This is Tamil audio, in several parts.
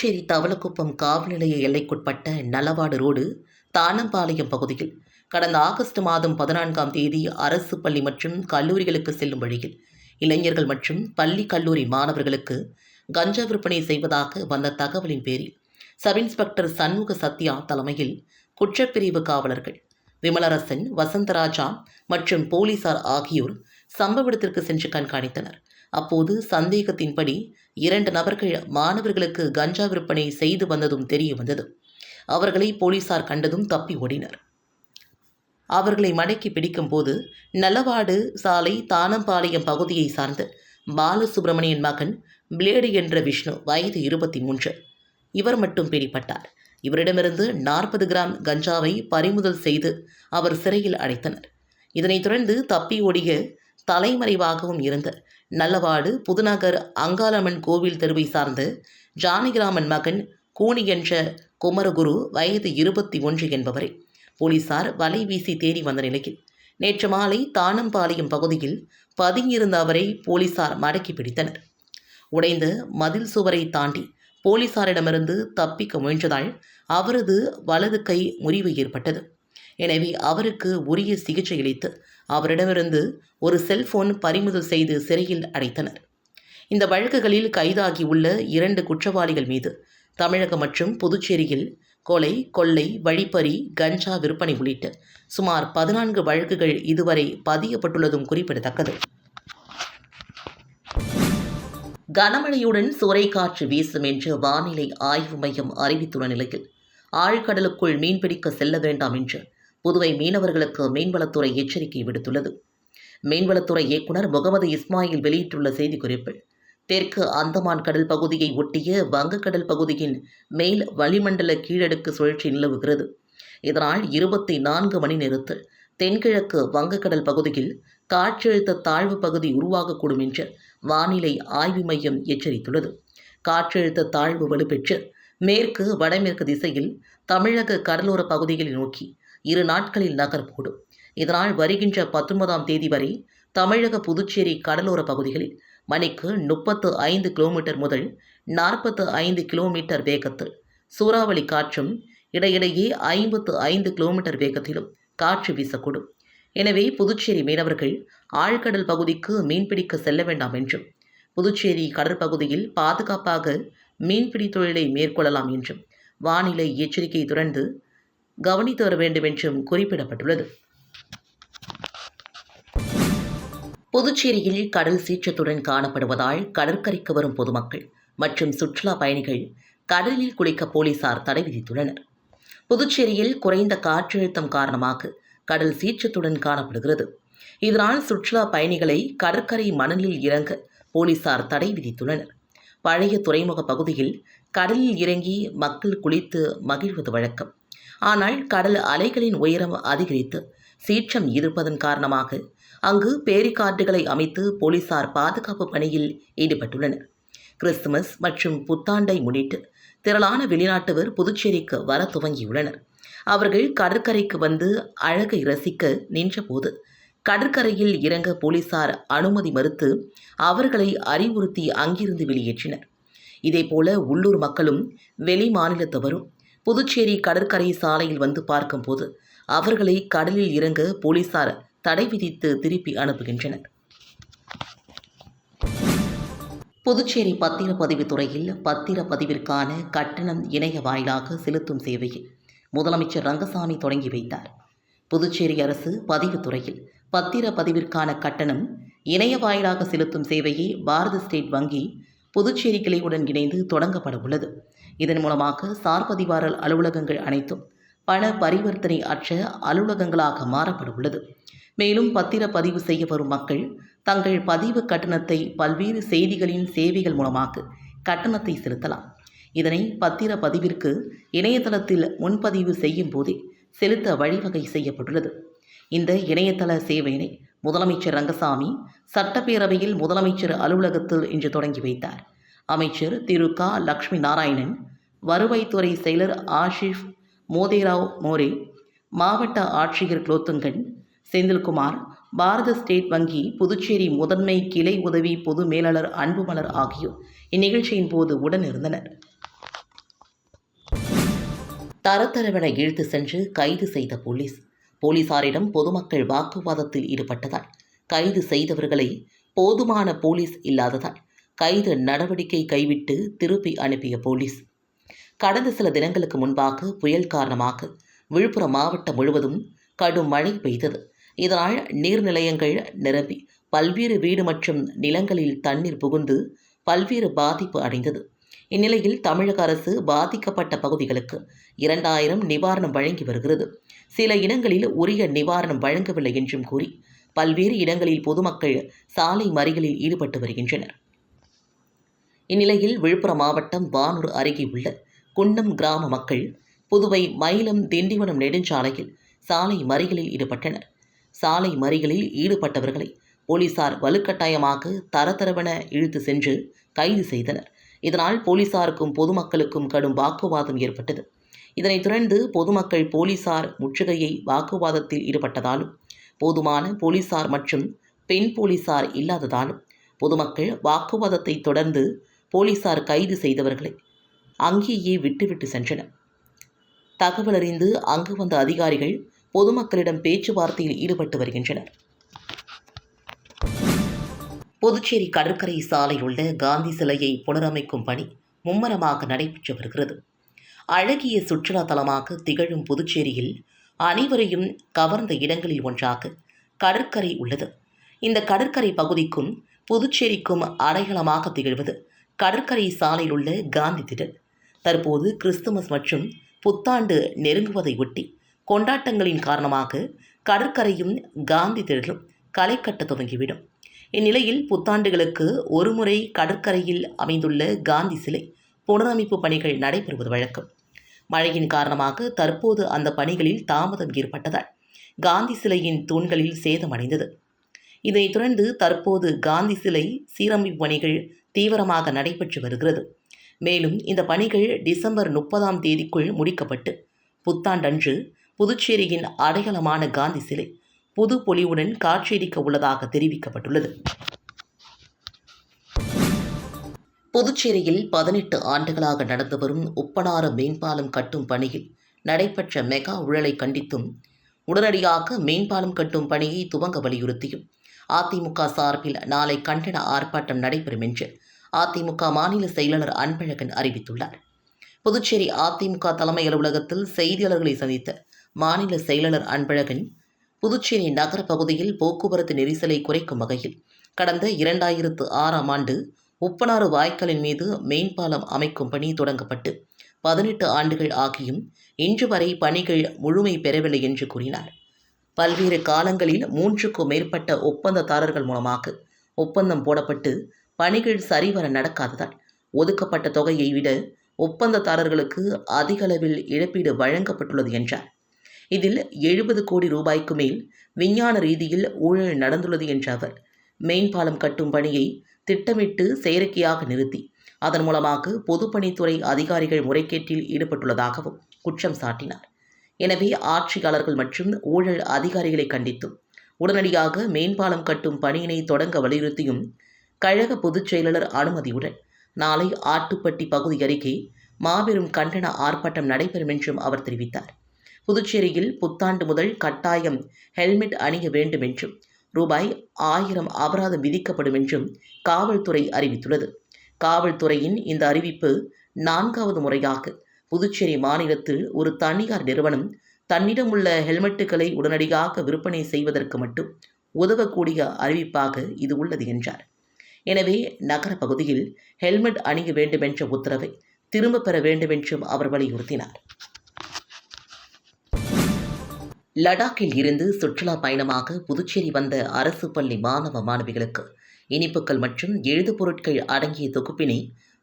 புதுச்சேரி தவளக்குப்பம் காவல் நிலைய எல்லைக்குட்பட்ட நலவாடு ரோடு தானம்பாளையம் பகுதியில் கடந்த ஆகஸ்ட் மாதம் பதினான்காம் தேதி அரசு பள்ளி மற்றும் கல்லூரிகளுக்கு செல்லும் வழியில் இளைஞர்கள் மற்றும் பள்ளி கல்லூரி மாணவர்களுக்கு கஞ்சா விற்பனை செய்வதாக வந்த தகவலின் பேரில் சப் இன்ஸ்பெக்டர் சண்முக சத்யா தலைமையில் குற்றப்பிரிவு காவலர்கள் விமலரசன் வசந்தராஜா மற்றும் போலீசார் ஆகியோர் சம்பவ இடத்திற்கு சென்று கண்காணித்தனர். அப்போது சந்தேகத்தின்படி இரண்டு நபர்கள் மாணவர்களுக்கு கஞ்சா விற்பனை செய்து வந்ததும் தெரிய வந்தது. அவர்களை போலீசார் கண்டதும் தப்பி ஓடினர். அவர்களை மடக்கி பிடிக்கும்போது நல்லவாடு சாலை தானம்பாளையம் பகுதியை சார்ந்த பாலசுப்ரமணியன் மகன் பிளேடு என்ற விஷ்ணு வயது இருபத்தி மூன்று இவர் மட்டும் பிடிபட்டார். இவரிடமிருந்து நாற்பது கிராம் கஞ்சாவை பறிமுதல் செய்து அவர் சிறையில் அடைத்தனர். இதனைத் தொடர்ந்து தப்பி ஓடிய தலைமறைவாகவும் இருந்த நல்லவாடு புதுநகர் அங்காளம்மன் கோவில் தெருவை சார்ந்த ஜானகிராமன் மகன் கூனி என்ற குமரகுரு வயது இருபத்தி ஒன்று என்பவரை. போலீசார் வலை வீசி தேடி வந்த நிலையில் நேற்று மாலை தானம்பாளையம் பகுதியில் பதுங்கியிருந்த அவரை போலீசார் மடக்கி பிடித்தனர். உடைந்த மதில் சுவரை தாண்டி போலீசாரிடமிருந்து தப்பிக்க முயன்றதால் அவரது வலது கை முறிவு ஏற்பட்டது. எனவே அவருக்கு உரிய சிகிச்சை அளித்து அவரிடமிருந்து ஒரு செல்போன் பறிமுதல் செய்து சிறையில் அடைத்தனர். இந்த வழக்குகளில் கைதாகியுள்ள இரண்டு குற்றவாளிகள் மீது தமிழகம் மற்றும் புதுச்சேரியில் கொலை கொள்ளை வழிப்பறி கஞ்சா விற்பனை உள்ளிட்ட சுமார் பதினான்கு வழக்குகள் இதுவரை பதியப்பட்டுள்ளதும் குறிப்பிடத்தக்கது. கனமழையுடன் சூறைக்காற்று வீசும் என்று வானிலை ஆய்வு மையம் அறிவித்துள்ள நிலையில் ஆழ்கடலுக்குள் மீன்பிடிக்க செல்ல வேண்டாம் என்று புதுவை மீனவர்களுக்கு மீன்வளத்துறை எச்சரிக்கை விடுத்துள்ளது. மீன்வளத்துறை இயக்குனர் முகமது இஸ்மாயில் வெளியிட்டுள்ள செய்திக்குறிப்பில் தெற்கு அந்தமான் கடல் பகுதியை ஒட்டிய வங்கக்கடல் பகுதியின் மேல் வளிமண்டல கீழடுக்கு சுழற்சி நிலவுகிறது. இதனால் இருபத்தி நான்கு மணி நேரத்தில் தென்கிழக்கு வங்கக்கடல் பகுதியில் காற்றழுத்த தாழ்வு பகுதி உருவாகக்கூடும் என்று வானிலை ஆய்வு மையம் எச்சரித்துள்ளது. காற்றழுத்த தாழ்வு வலுப்பெற்று மேற்கு வடமேற்கு திசையில் தமிழக கடலோர பகுதிகளை நோக்கி இரு நாட்களில் நகரக்கூடும் இதனால் வருகின்ற பத்தொன்பதாம் தேதி வரை தமிழக புதுச்சேரி கடலோர பகுதிகளில் மணிக்கு முப்பத்து ஐந்து கிலோமீட்டர் முதல் நாற்பத்து ஐந்து கிலோமீட்டர் வேகத்தில் சூறாவளி காற்றும் இடையிடையே ஐம்பத்து ஐந்து கிலோமீட்டர் வேகத்திலும் காற்று வீசக்கூடும். எனவே புதுச்சேரி மீனவர்கள் ஆழ்கடல் பகுதிக்கு மீன்பிடிக்க செல்ல வேண்டாம் என்றும் புதுச்சேரி கடற்பகுதியில் பாதுகாப்பாக மீன்பிடி தொழிலை மேற்கொள்ளலாம் என்றும் வானிலை எச்சரிக்கையை தொடர்ந்து கவனித்து வர வேண்டும் என்றும் குறிப்பிடப்பட்டுள்ளது. புதுச்சேரியில் கடல் சீற்றத்துடன் காணப்படுவதால் கடற்கரைக்கு வரும் பொதுமக்கள் மற்றும் சுற்றுலா பயணிகள் கடலில் குளிக்க போலீசார் தடை விதித்துள்ளனர். புதுச்சேரியில் குறைந்த காற்றழுத்தம் காரணமாக கடல் சீற்றத்துடன் காணப்படுகிறது. இதனால் சுற்றுலா பயணிகளை கடற்கரை மணலில் இறங்க போலீசார் தடை விதித்துள்ளனர். பழைய துறைமுக பகுதியில் கடலில் இறங்கி மக்கள் குளித்து மகிழ்வது வழக்கம். ஆனால் கடல் அலைகளின் உயரம் அதிகரித்து சீற்றம் இருப்பதன் காரணமாக அங்கு பேரிக்காட்டுகளை அமைத்து போலீசார் பாதுகாப்பு பணியில் ஈடுபட்டுள்ளனர். கிறிஸ்துமஸ் மற்றும் புத்தாண்டை முன்னிட்டு திரளான வெளிநாட்டவர் புதுச்சேரிக்கு வர துவங்கியுள்ளனர். அவர்கள் கடற்கரைக்கு வந்து அழகை ரசிக்க நின்றபோது கடற்கரையில் இறங்க போலீசார் அனுமதி மறுத்து அவர்களை அறிவுறுத்தி அங்கிருந்து வெளியேற்றினர். இதேபோல உள்ளூர் மக்களும் வெளி மாநிலத்தவரும் புதுச்சேரி கடற்கரை சாலையில் வந்து பார்க்கும்போது அவர்களை கடலில் இறங்க போலீசார் தடை விதித்து திருப்பி அனுப்புகின்றனர். புதுச்சேரி பத்திரப்பதிவு துறையில் பத்திரப்பதிவிற்கான கட்டணம் இணைய வாயிலாக செலுத்தும் சேவையை முதலமைச்சர் ரங்கசாமி தொடங்கி வைத்தார். புதுச்சேரி அரசு பதிவுத்துறையில் பத்திரப்பதிவிற்கான கட்டணம் இணைய வாயிலாக செலுத்தும் சேவையை பாரத ஸ்டேட் வங்கி புதுச்சேரி கிளையுடன் இணைந்து தொடங்கப்பட உள்ளது. இதன் மூலமாக சார்பதிவாரல் அலுவலகங்கள் அனைத்தும் பண பரிவர்த்தனை அற்ற அலுவலகங்களாக மாறப்பட உள்ளது. மேலும் பத்திர பதிவு செய்ய வரும் மக்கள் தங்கள் பதிவு கட்டணத்தை பல்வேறு செய்திகளின் சேவைகள் மூலமாக கட்டணத்தை செலுத்தலாம். இதனை பத்திர பதிவிற்கு இணையதளத்தில் முன்பதிவு செய்யும் போதே செலுத்த வழிவகை செய்யப்பட்டுள்ளது. இந்த இணையதள சேவையினை முதலமைச்சர் ரங்கசாமி சட்டப்பேரவையில் முதலமைச்சர் அலுவலகத்தில் இன்று தொடங்கி வைத்தார். அமைச்சர் திரு. க. லக்ஷ்மி நாராயணன் வருவாய்த்துறை செயலர் ஆஷிஃப் மோதேராவ் மோரே மாவட்ட ஆட்சியர் குலோத்துங்கன் செந்தில்குமார் பாரத ஸ்டேட் வங்கி புதுச்சேரி முதன்மை கிளை உதவி பொது மேலாளர் அன்புமலர் ஆகியோர் இந்நிகழ்ச்சியின் போது உடனிருந்தனர். தரத்தரவென இழுத்து சென்று கைது செய்த போலீஸ். போலீசாரிடம் பொதுமக்கள் வாக்குவாதத்தில் ஈடுபட்டதால் கைது செய்தவர்களை போதுமான போலீஸ் இல்லாததால் கைது நடவடிக்கை கைவிட்டு திருப்பி அனுப்பிய போலீஸ். கடந்த சில தினங்களுக்கு முன்பாக புயல் காரணமாக விழுப்புரம் மாவட்டம் முழுவதும் கடும் மழை பெய்தது. இதனால் நீர்நிலையங்கள் நிரம்பி பல்வேறு வீடு மற்றும் நிலங்களில் தண்ணீர் புகுந்து பல்வேறு பாதிப்பு அடைந்தது. இந்நிலையில் தமிழக அரசு பாதிக்கப்பட்ட பகுதிகளுக்கு இரண்டாயிரம் நிவாரணம் வழங்கி வருகிறது. சில இடங்களில் உரிய நிவாரணம் வழங்கவில்லை என்றும் கூறி பல்வேறு இடங்களில் பொதுமக்கள் சாலை மறிகளில் ஈடுபட்டு வருகின்றனர். இந்நிலையில் விழுப்புரம் மாவட்டம் வானூர் அருகே உள்ள குன்னம் கிராம மக்கள் புதுவை மயிலம் திண்டிவனம் நெடுஞ்சாலையில் சாலை மறிகளில் ஈடுபட்டனர். சாலை மறிகளில் ஈடுபட்டவர்களை போலீசார் வலுக்கட்டாயமாக தரதரவென இழுத்து சென்று கைது செய்தனர். இதனால் போலீசாருக்கும் பொதுமக்களுக்கும் கடும் வாக்குவாதம் ஏற்பட்டது. இதனைத் தொடர்ந்து பொதுமக்கள் போலீசார் முற்றுகையை வாக்குவாதத்தில் ஈடுபட்டதாலும் போதுமான போலீசார் மற்றும் பெண் போலீசார் இல்லாததாலும் பொதுமக்கள் வாக்குவாதத்தை தொடர்ந்து போலீசார் கைது செய்தவர்களை அங்கேயே விட்டுவிட்டு சென்றனர். தகவல் அறிந்து அங்கு வந்த அதிகாரிகள் பொதுமக்களிடம் பேச்சுவார்த்தையில் ஈடுபட்டு வருகின்றனர். புதுச்சேரி கடற்கரை சாலை உள்ள காந்தி சிலையை புனரமைக்கும் பணி மும்மரமாக நடைபெற்று வருகிறது. அழகிய சுற்றுலா தலமாக திகழும் புதுச்சேரியில் அனைவரையும் கவர்ந்த இடங்களில் ஒன்றாக கடற்கரை உள்ளது. இந்த கடற்கரை பகுதிக்கும் புதுச்சேரிக்கும் அடையாளமாக திகழ்வது கடற்கரை சாலையில் உள்ள காந்தி திடல். தற்போது கிறிஸ்துமஸ் மற்றும் புத்தாண்டு நெருங்குவதை ஒட்டி கொண்டாட்டங்களின் காரணமாக கடற்கரையும் காந்தி திடலும் களை கட்ட துவங்கிவிடும் இந்நிலையில் புத்தாண்டுகளுக்கு ஒருமுறை கடற்கரையில் அமைந்துள்ள காந்தி சிலை புனரமைப்பு பணிகள் நடைபெறுவது வழக்கம். மழையின் காரணமாக தற்போது அந்த பணிகளில் தாமதம் ஏற்பட்டதால் காந்தி சிலையின் தூண்களில் சேதமடைந்தது இதைத் தொடர்ந்து தற்போது காந்தி சிலை சீரமைப்பு பணிகள் தீவிரமாக நடைபெற்று வருகிறது. மேலும் இந்த பணிகள் டிசம்பர் முப்பதாம் தேதிக்குள் முடிக்கப்பட்டு புத்தாண்டன்று புதுச்சேரியின் அடையாளமான காந்தி சிலை புது பொலிவுடன் காட்சியளிக்க உள்ளதாக தெரிவிக்கப்பட்டுள்ளது. புதுச்சேரியில் பதினெட்டு ஆண்டுகளாக நடந்து வரும் உப்பனாறு மேம்பாலம் கட்டும் பணியில் நடைபெற்ற மெகா ஊழலை கண்டித்தும் உடனடியாக மேம்பாலம் கட்டும் பணியை துவங்க வலியுறுத்தியும் அதிமுக சார்பில் நாளை கண்டன ஆர்ப்பாட்டம் நடைபெறும் என்று அதிமுக மாநில செயலாளர் அன்பழகன் அறிவித்துள்ளார். புதுச்சேரி அதிமுக தலைமை அலுவலகத்தில் செய்தியாளர்களை சந்தித்த மாநில செயலாளர் அன்பழகன் புதுச்சேரி நகர பகுதியில் போக்குவரத்து நெரிசலை குறைக்கும் வகையில் கடந்த இரண்டாயிரத்து ஆறாம் ஆண்டு உப்பனாறு வாய்க்காலின் மீது மெயின்பாலம் அமைக்கும் பணி தொடங்கப்பட்டு பதினெட்டு ஆண்டுகள் ஆகியும் இன்று வரை பணிகள் முழுமை பெறவில்லை என்று கூறினார். பல்வேறு காலங்களில் மூன்றுக்கும் மேற்பட்ட ஒப்பந்ததாரர்கள் மூலமாக ஒப்பந்தம் போடப்பட்டு பணிகள் சரிவர நடக்காததால் ஒதுக்கப்பட்ட தொகையை விட ஒப்பந்ததாரர்களுக்கு அதிக அளவில் இழப்பீடு வழங்கப்பட்டுள்ளது என்றார். இதில் எழுபது கோடி ரூபாய்க்கு மேல் விஞ்ஞான ரீதியில் ஊழல் நடந்துள்ளது என்ற அவர் மேம்பாலம் கட்டும் பணியை திட்டமிட்டு செயற்கையாக நிறுத்தி. அதன் மூலமாக பொதுப்பணித்துறை அதிகாரிகள் முறைகேட்டில் ஈடுபட்டுள்ளதாகவும் குற்றம் சாட்டினார். எனவே ஆட்சியாளர்கள் மற்றும் ஊழல் அதிகாரிகளை கண்டித்தும் உடனடியாக மேம்பாலம் கட்டும் பணியினை தொடங்க வலியுறுத்தியும் கழக பொதுச் செயலாளர் அனுமதியுடன் நாளை ஆட்டுப்பட்டி பகுதி அருகே மாபெரும் கண்டன ஆர்ப்பாட்டம் நடைபெறும் என்றும் அவர் தெரிவித்தார். புதுச்சேரியில் புத்தாண்டு முதல் கட்டாயம் ஹெல்மெட் அணிய வேண்டும் என்றும் ரூபாய் ஆயிரம் அபராதம் விதிக்கப்படும் என்றும் காவல்துறை அறிவித்துள்ளது. காவல்துறையின் இந்த அறிவிப்பு நான்காவது முறையாக புதுச்சேரி மாநிலத்தில் ஒரு தனியார் நிறுவனம் தன்னிடம் உள்ள ஹெல்மெட்டுகளை உடனடியாக விற்பனை செய்வதற்கு மட்டும் உதவக்கூடிய அறிவிப்பாக இது உள்ளது என்றார். எனவே நகர பகுதியில் ஹெல்மெட் அணிய வேண்டுமென்ற உத்தரவை திரும்பப் பெற வேண்டுமென்றும் அவர் வலியுறுத்தினார். லடாக்கில் இருந்து சுற்றுலா பயணமாக புதுச்சேரி வந்த அரசு பள்ளி மாணவ மாணவிகளுக்கு இனிப்புகள் மற்றும் எழுது பொருட்கள் அடங்கிய தொகுப்பினை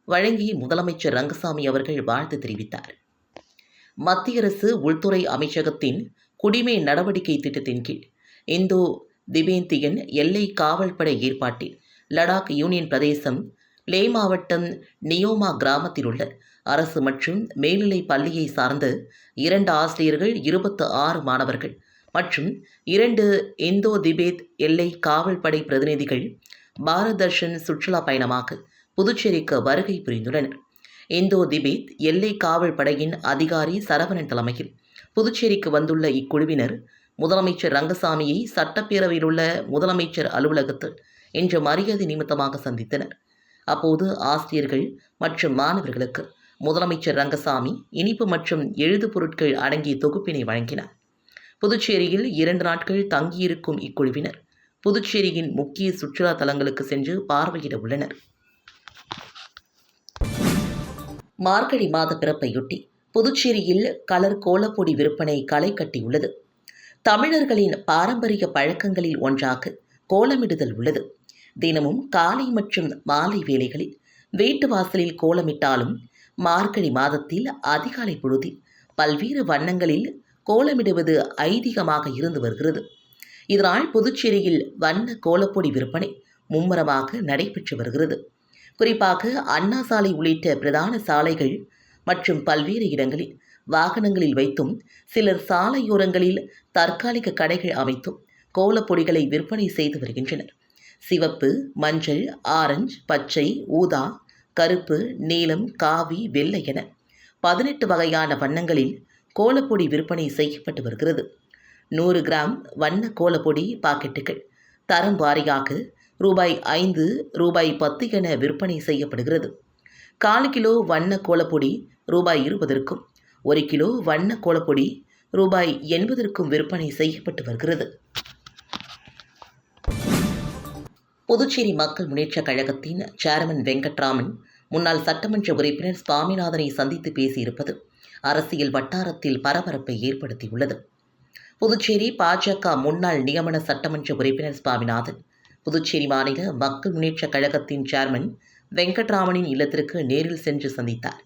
வழங்கி முதலமைச்சர் ரங்கசாமி அவர்கள் வாழ்த்து தெரிவித்தார். மத்திய அரசு உள்துறை அமைச்சகத்தின் குடிமை நடவடிக்கை திட்டத்தின் கீழ் இந்தோ திபேந்தியன் எல்லை காவல்படை ஏற்பாட்டில் லடாக் யூனியன் பிரதேசம் லே மாவட்டம் நியோமா கிராமத்தில் உள்ள அரசு மற்றும் மேல்நிலை பள்ளியை சார்ந்த இரண்டு ஆசிரியர்கள் இருபத்து ஆறு மாணவர்கள் மற்றும் இரண்டு இந்தோ திபேத் எல்லை காவல்படை பிரதிநிதிகள் பாரத் தர்ஷன் சுற்றுலா பயணமாக புதுச்சேரிக்கு வருகை புரிந்துள்ளனர். இந்தோ திபேத் எல்லை காவல் படையின் அதிகாரி சரவணன் தலைமையில் புதுச்சேரிக்கு வந்துள்ள இக்குழுவினர் முதலமைச்சர் ரங்கசாமியை சட்டப்பேரவையில் உள்ள முதலமைச்சர் அலுவலகத்தில் இன்று மரியாதை நிமித்தமாக சந்தித்தனர். அப்போது ஆசிரியர்கள் மற்றும் மாணவர்களுக்கு முதலமைச்சர் ரங்கசாமி இனிப்பு மற்றும் எழுது பொருட்கள் அடங்கிய தொகுப்பினை வழங்கினார். புதுச்சேரியில் இரண்டு நாட்கள் தங்கியிருக்கும் இக்குழுவினர் புதுச்சேரியின் முக்கிய சுற்றுலா தலங்களுக்கு சென்று பார்வையிட உள்ளனர். மார்கழி மாத பிறப்பையொட்டி புதுச்சேரியில் கலர் கோலப்பொடி விற்பனை களை கட்டியுள்ளது. தமிழர்களின் பாரம்பரிய பழக்கங்களில் ஒன்றாக கோலமிடுதல் உள்ளது. தினமும் காலை மற்றும் மாலை வேளைகளில் வீட்டு வாசலில் கோலமிட்டாலும் மார்கழி மாதத்தில் அதிகாலை பொழுதில் பல்வேறு வண்ணங்களில் கோலமிடுவது ஐதீகமாக இருந்து வருகிறது. இதனால் புதுச்சேரியில் வண்ண கோலப்பொடி விற்பனை மும்முரமாக நடைபெற்று வருகிறது. குறிப்பாக அண்ணா சாலை உள்ளிட்ட பிரதான சாலைகள் மற்றும் பல்வேறு இடங்களில் வாகனங்களில் வைத்தும் சிலர் சாலையோரங்களில் தற்காலிக கடைகள் அமைத்தும் கோலப்பொடிகளை விற்பனை செய்து வருகின்றனர். சிவப்பு மஞ்சள் ஆரஞ்சு பச்சை ஊதா கருப்பு நீலம் காவி வெள்ளை என பதினெட்டு வகையான வண்ணங்களில் கோலப்பொடி விற்பனை செய்யப்பட்டு வருகிறது. நூறு கிராம் வண்ண கோலப்பொடி பாக்கெட்டுகள். தரம் வாரியாக ரூபாய் ஐந்து ரூபாய் பத்து என விற்பனை செய்யப்படுகிறது. கால் கிலோ வண்ண கோலப்பொடி ரூபாய் இருபதற்கும் ஒரு கிலோ வண்ண கோலப்பொடி ரூபாய் எண்பதற்கும் விற்பனை செய்யப்பட்டு வருகிறது. புதுச்சேரி மக்கள் முன்னேற்றக் கழகத்தின் சேர்மன் வெங்கட்ராமன் முன்னாள் சட்டமன்ற உறுப்பினர் சுவாமிநாதனை சந்தித்து பேசியிருப்பது அரசியல் வட்டாரத்தில் பரபரப்பை ஏற்படுத்தியுள்ளது. புதுச்சேரி பாஜக முன்னாள் நியமன சட்டமன்ற உறுப்பினர் சுவாமிநாதன் புதுச்சேரி மாநில மக்கள் முன்னேற்றக் கழகத்தின் சேர்மன் வெங்கட்ராமனின் இல்லத்திற்கு நேரில் சென்று சந்தித்தார்.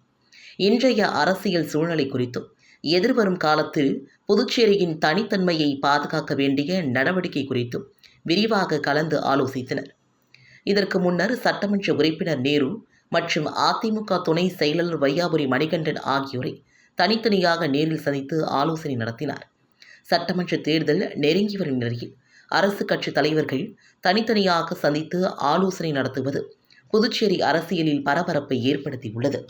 இன்றைய அரசியல் சூழ்நிலை குறித்தும் எதிர்வரும் காலத்தில் புதுச்சேரியின் தனித்தன்மையை பாதுகாக்க வேண்டிய நடவடிக்கை குறித்தும் விரிவாக கலந்து ஆலோசித்தனர். இதற்கு முன்னர் சட்டமன்ற உறுப்பினர் நேரு மற்றும் அதிமுக துணை செயலாளர் வையாபுரி மணிகண்டன் ஆகியோரை தனித்தனியாக நேரில் சந்தித்து ஆலோசனை நடத்தினார். சட்டமன்ற தேர்தல் நெருங்கி வரும் நிலையில் அரசு கட்சி தலைவர்கள் தனித்தனியாக சந்தித்து ஆலோசனை நடத்துவது புதுச்சேரி அரசியலில் பரபரப்பை ஏற்படுத்தியுள்ளது.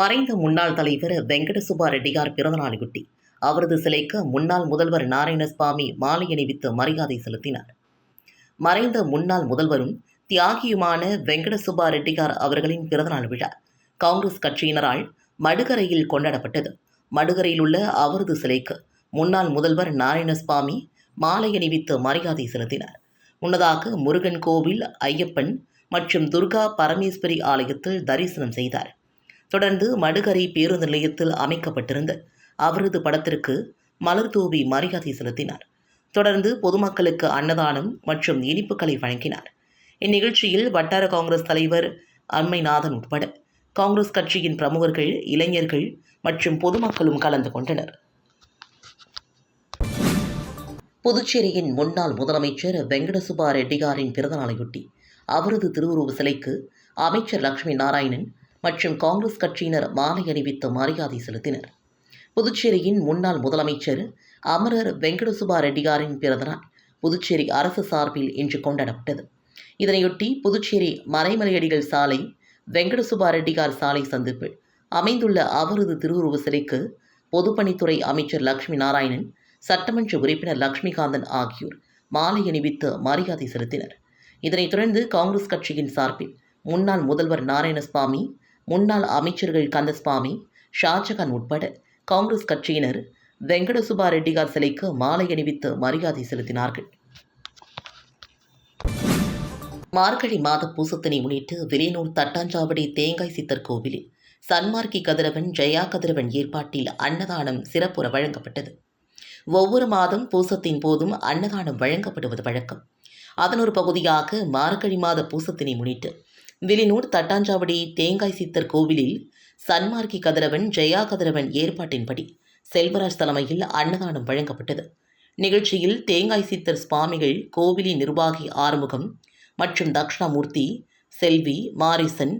மறைந்த முன்னாள் தலைவர் வெங்கடசுபா ரெட்டியார் பிறந்தநாளையொட்டி அவரது சிலைக்கு முன்னாள் முதல்வர் நாராயணசுவாமி மாலை அணிவித்து மரியாதை செலுத்தினார். மறைந்த முன்னாள் முதல்வரும் தியாகியுமான வெங்கடசுபா ரெட்டியார் அவர்களின் பிறந்தநாள் விழா காங்கிரஸ் கட்சியினரால் மடுகரையில் கொண்டாடப்பட்டது. மடுகரையில் உள்ள அவரது சிலைக்கு முன்னாள் முதல்வர் நாராயணசுவாமி மாலை அணிவித்து மரியாதை செலுத்தினார். முன்னதாக முருகன் கோவில் ஐயப்பன் மற்றும் துர்கா பரமேஸ்வரி ஆலயத்தில் தரிசனம் செய்தார். தொடர்ந்து மடுகரை பேருந்து நிலையத்தில் அமைக்கப்பட்டிருந்த அவரது படத்திற்கு மலர் தூவி மரியாதை செலுத்தினார். தொடர்ந்து பொதுமக்களுக்கு அன்னதானம் மற்றும் இனிப்புகளை வழங்கினார். இந்நிகழ்ச்சியில் வட்டார காங்கிரஸ் தலைவர் அம்மைநாதன் உட்பட காங்கிரஸ் கட்சியின் பிரமுகர்கள் இளைஞர்கள் மற்றும் பொதுமக்களும் கலந்து கொண்டனர். புதுச்சேரியின் முன்னாள் முதலமைச்சர் வெங்கடசுபா ரெட்டியாரின் பிறந்தநாளையொட்டி அவரது திருவுருவ சிலைக்கு அமைச்சர் லட்சுமி நாராயணன் மற்றும் காங்கிரஸ் கட்சியினர் மாலை அணிவித்து மரியாதை செலுத்தினர். புதுச்சேரியின் முன்னாள் முதலமைச்சர் அமரர் வெங்கடசுபா ரெட்டியாரின் பிறந்தநாள் புதுச்சேரி அரசு சார்பில் இன்று கொண்டாடப்பட்டது. இதனையொட்டி புதுச்சேரி மறைமலையடிகள் சாலை வெங்கடசுபா ரெட்டியார் சாலை சந்திப்பில் அமைந்துள்ள அவரது திருவுருவ சிலைக்கு பொதுப்பணித்துறை அமைச்சர் லட்சுமி நாராயணன் சட்டமன்ற உறுப்பினர் லட்சுமிகாந்தன் ஆகியோர் மாலை அணிவித்து மரியாதை செலுத்தினர். இதனைத் தொடர்ந்து காங்கிரஸ் கட்சியின் சார்பில் முன்னாள் முதல்வர் நாராயணசுவாமி முன்னாள் அமைச்சர்கள் கந்தசுவாமி ஷாஜகான் உட்பட காங்கிரஸ் கட்சியினர் வெங்கடசுபா ரெட்டியார் சிலைக்கு மாலை அணிவித்து மரியாதை செலுத்தினார்கள். மார்கழி மாத பூசத்தினை முன்னிட்டு விலையனூர் தட்டாஞ்சாவடி தேங்காய் சித்தர் கோவிலில் சன்மார்க்கி கதிரவன் ஜெயா கதிரவன் ஏற்பாட்டில் அன்னதானம் சிறப்புற வழங்கப்பட்டது. ஒவ்வொரு மாதம் பூசத்தின் போதும் அன்னதானம் வழங்கப்படுவது வழக்கம். அதன் ஒரு பகுதியாக மார்கழி மாத பூசத்தினை முன்னிட்டு விலினூர் தட்டாஞ்சாவடி தேங்காய் சித்தர் கோவிலில் சன்மார்க்கி கதிரவன் ஜெயா கதிரவன் ஏற்பாட்டின்படி செல்வராஜ் தலைமையில் அன்னதானம் வழங்கப்பட்டது. நிகழ்ச்சியில் தேங்காய் சித்தர் சுவாமிகள் கோவிலின் நிர்வாகி ஆறுமுகம் மற்றும் தக்ஷணாமூர்த்தி செல்வி மாரிசன்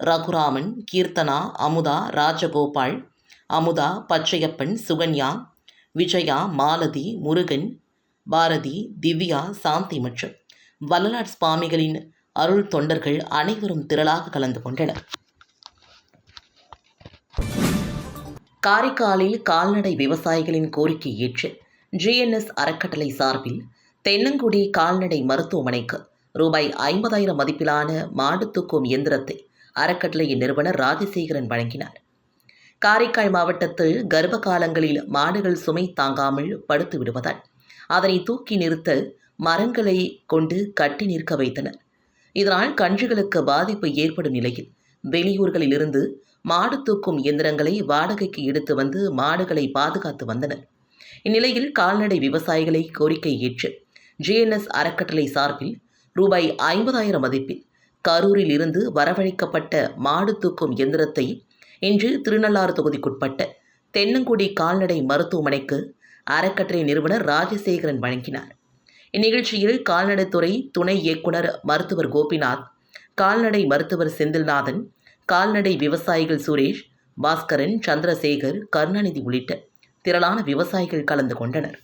ரகுராமன் கீர்த்தனா அமுதா ராஜகோபால் அமுதா பச்சையப்பன் சுகன்யா விஜயா மாலதி முருகன் பாரதி திவ்யா சாந்தி மற்றும் வல்லநாட் சுவாமிகளின் அருள் தொண்டர்கள் அனைவரும் திரளாக கலந்து கொண்டனர். காரைக்காலில் கால்நடை விவசாயிகளின் கோரிக்கை ஏற்று ஜிஎன்எஸ் அறக்கட்டளை சார்பில் தென்னங்குடி கால்நடை மருத்துவமனைக்கு ரூபாய் ஐம்பதாயிரம் மதிப்பிலான மாடு தூக்கும் இயந்திரத்தை அறக்கட்டளையின் நிறுவனர் ராஜசேகரன் வழங்கினார். காரைக்கால் மாவட்டத்தில் கர்ப்ப காலங்களில் மாடுகள் சுமை தாங்காமல் படுத்து விடுவதால் அதனை தூக்கி நிறுத்த மரங்களை கொண்டு கட்டி நிற்க வைத்தனர். இதனால் கன்றுகளுக்கு பாதிப்பு ஏற்படும் நிலையில் வெளியூர்களிலிருந்து மாடு தூக்கும் இயந்திரங்களை வாடகைக்கு எடுத்து வந்து மாடுகளை பாதுகாத்து வந்தனர். இந்நிலையில் கால்நடை விவசாயிகளை கோரிக்கை ஏற்று ஜிஎன்எஸ் அறக்கட்டளை சார்பில் ரூபாய் ஐம்பதாயிரம் மதிப்பில் கரூரில் இருந்து வரவழைக்கப்பட்ட மாடு தூக்கும் இயந்திரத்தை இன்று திருநள்ளாறு தொகுதிக்குட்பட்ட தென்னங்குடி கால்நடை மருத்துவமனைக்கு அறக்கட்டளை நிறுவனர் ராஜசேகரன் வழங்கினார். இந்நிகழ்ச்சியில் கால்நடைத்துறை துணை இயக்குனர் மருத்துவர் கோபிநாத் கால்நடை மருத்துவர் செந்தில்நாதன் கால்நடை விவசாயிகள் சுரேஷ் பாஸ்கரன் சந்திரசேகர் கருணாநிதி உள்ளிட்ட திரளான விவசாயிகள் கலந்து கொண்டனர்.